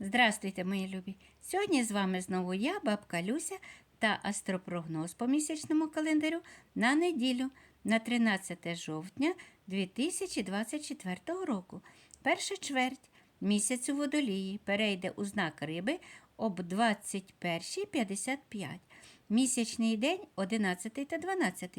Здравствуйте, мої любі! Сьогодні з вами знову я, бабка Люся та астропрогноз по місячному календарю на неділю на 13 жовтня 2024 року. Перша чверть місяцю водолії перейде у знак риби об 21.55. Місячний день 11 та 12,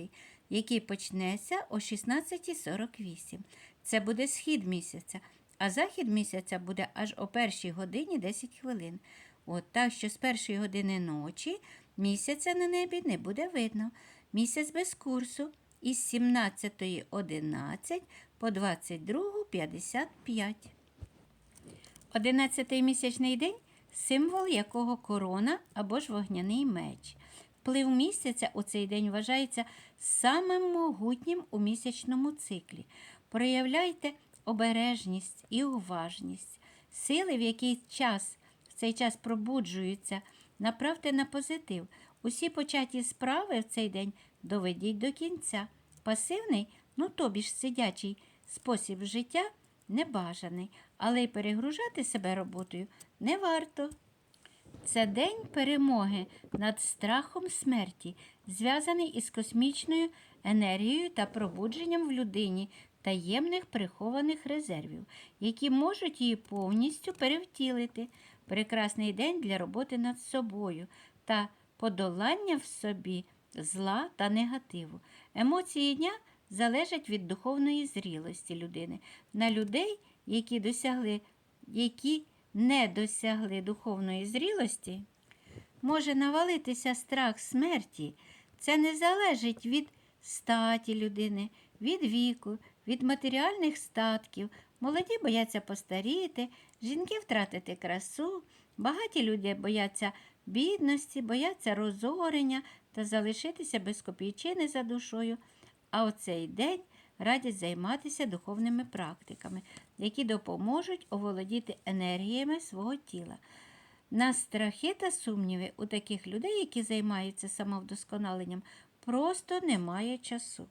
який почнеться о 16.48. Це буде схід місяця, а захід місяця буде аж о першій годині 10 хвилин. От так що з першої години ночі місяця на небі не буде видно. Місяць без курсу із 17.11 по 22.55. Одинадцятий місячний день символ якого корона або ж вогняний меч. Вплив місяця у цей день вважається самим могутнім у місячному циклі. Проявляйте обережність і уважність. Сили, в який час в цей час пробуджуються, направте на позитив. Усі початі справи в цей день доведіть до кінця. Пасивний, ну тобі ж сидячий спосіб життя небажаний, але й перегружати себе роботою не варто. Це день перемоги над страхом смерті, зв'язаний із космічною енергією та пробудженням в людині таємних прихованих резервів, які можуть її повністю перевтілити. Прекрасний день для роботи над собою та подолання в собі зла та негативу. Емоції дня залежать від духовної зрілості людини. На людей, які досягли, які не досягли духовної зрілості, може навалитися страх смерті. Це не залежить від статі людини, від віку, від матеріальних статків. Молоді бояться постаріти, жінки втратити красу, багаті люди бояться бідності, бояться розорення та залишитися без копійчини за душою. А у цей день радять займатися духовними практиками, які допоможуть оволодіти енергіями свого тіла. На страхи та сумніви у таких людей, які займаються самовдосконаленням, просто немає часу.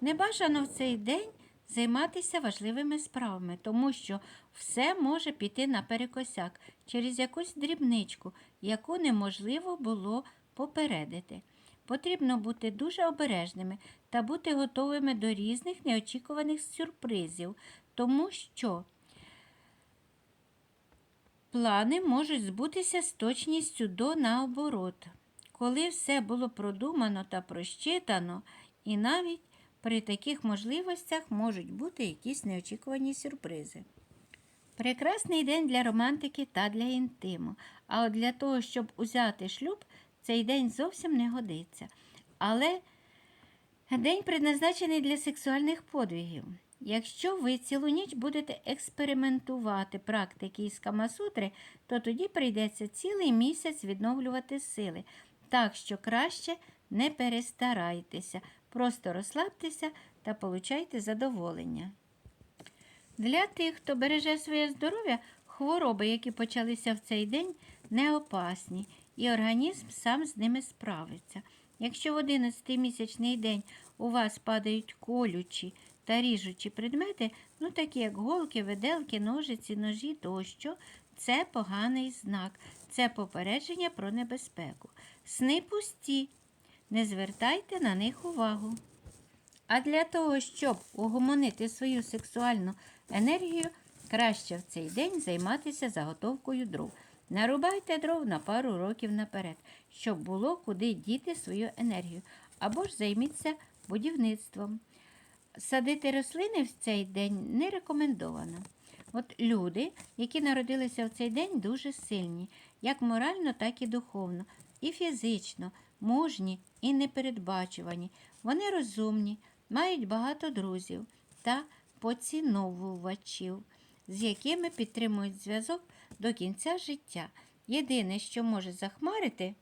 Небажано в цей день займатися важливими справами, тому що все може піти наперекосяк через якусь дрібничку, яку неможливо було попередити. Потрібно бути дуже обережними та бути готовими до різних неочікуваних сюрпризів, тому що плани можуть збутися з точністю до наоборот. Коли все було продумано та просчитано, і навіть при таких можливостях можуть бути якісь неочікувані сюрпризи. Прекрасний день для романтики та для інтиму. А от для того, щоб узяти шлюб, цей день зовсім не годиться. Але день предназначений для сексуальних подвигів. Якщо ви цілу ніч будете експериментувати практики із Камасутри, то тоді прийдеться цілий місяць відновлювати сили. Так що краще не перестарайтеся, просто розслабтеся та получайте задоволення. Для тих, хто береже своє здоров'я, хвороби, які почалися в цей день, не опасні, і організм сам з ними справиться. Якщо в 11 місячний день у вас падають колючі та ріжучі предмети, ну такі як голки, виделки, ножиці, ножі тощо, це поганий знак, це попередження про небезпеку. Сни пусті, не звертайте на них увагу. А для того, щоб угомонити свою сексуальну енергію, краще в цей день займатися заготовкою дров. Нарубайте дров на пару років наперед, щоб було куди діти свою енергію, або ж займіться будівництвом. Садити рослини в цей день не рекомендовано. От люди, які народилися в цей день, дуже сильні, як морально, так і духовно, і фізично, мужні і непередбачувані. Вони розумні, мають багато друзів та поціновувачів, з якими підтримують зв'язок до кінця життя. Єдине, що може захмарити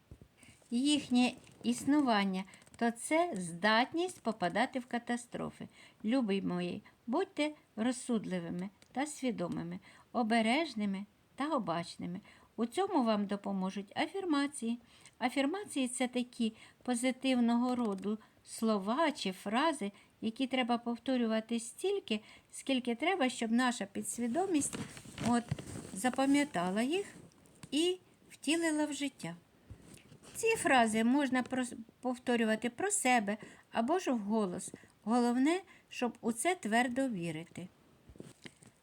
їхнє існування, то це здатність попадати в катастрофи. Любий мої, будьте розсудливими та свідомими, обережними та обачними. У цьому вам допоможуть афірмації. Афірмації це такі позитивного роду слова чи фрази, які треба повторювати стільки, скільки треба, щоб наша підсвідомість от, запам'ятала їх і втілила в життя. Ці фрази можна повторювати про себе або ж вголос. Головне, щоб у це твердо вірити.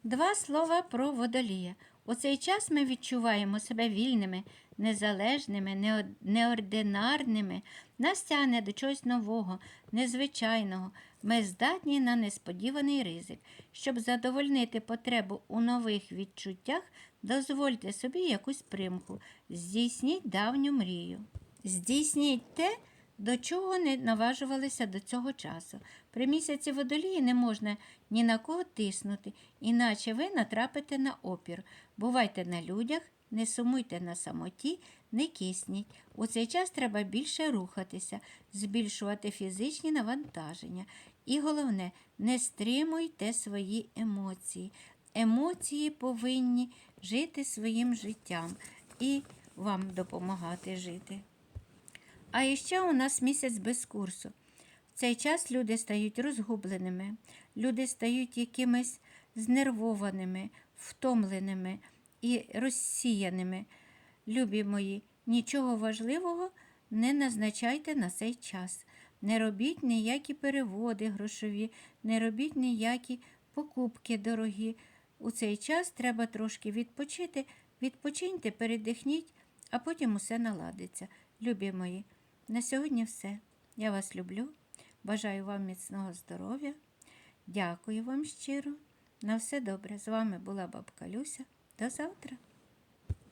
Два слова про водолія. У цей час ми відчуваємо себе вільними, незалежними, неординарними. Нас тягне до чогось нового, незвичайного. Ми здатні на несподіваний ризик. Щоб задовольнити потребу у нових відчуттях, дозвольте собі якусь примху. Здійсніть давню мрію. Здійсніть те, до чого не наважувалися до цього часу. При місяці водолії не можна ні на кого тиснути, іначе ви натрапите на опір. Бувайте на людях, не сумуйте на самоті, не кисніть. У цей час треба більше рухатися, збільшувати фізичні навантаження. І головне, не стримуйте свої емоції. Емоції повинні жити своїм життям і вам допомагати жити. А іще у нас місяць без курсу. В цей час люди стають розгубленими, люди стають якимись знервованими, втомленими і розсіяними. Любі мої, нічого важливого не назначайте на цей час. Не робіть ніякі переводи грошові, не робіть ніякі покупки дорогі. У цей час треба трошки відпочити, відпочиньте, передихніть, а потім усе наладиться. Любі мої, на сьогодні все. Я вас люблю. Бажаю вам міцного здоров'я. Дякую вам щиро. На все добре. З вами була бабка Люся. До завтра.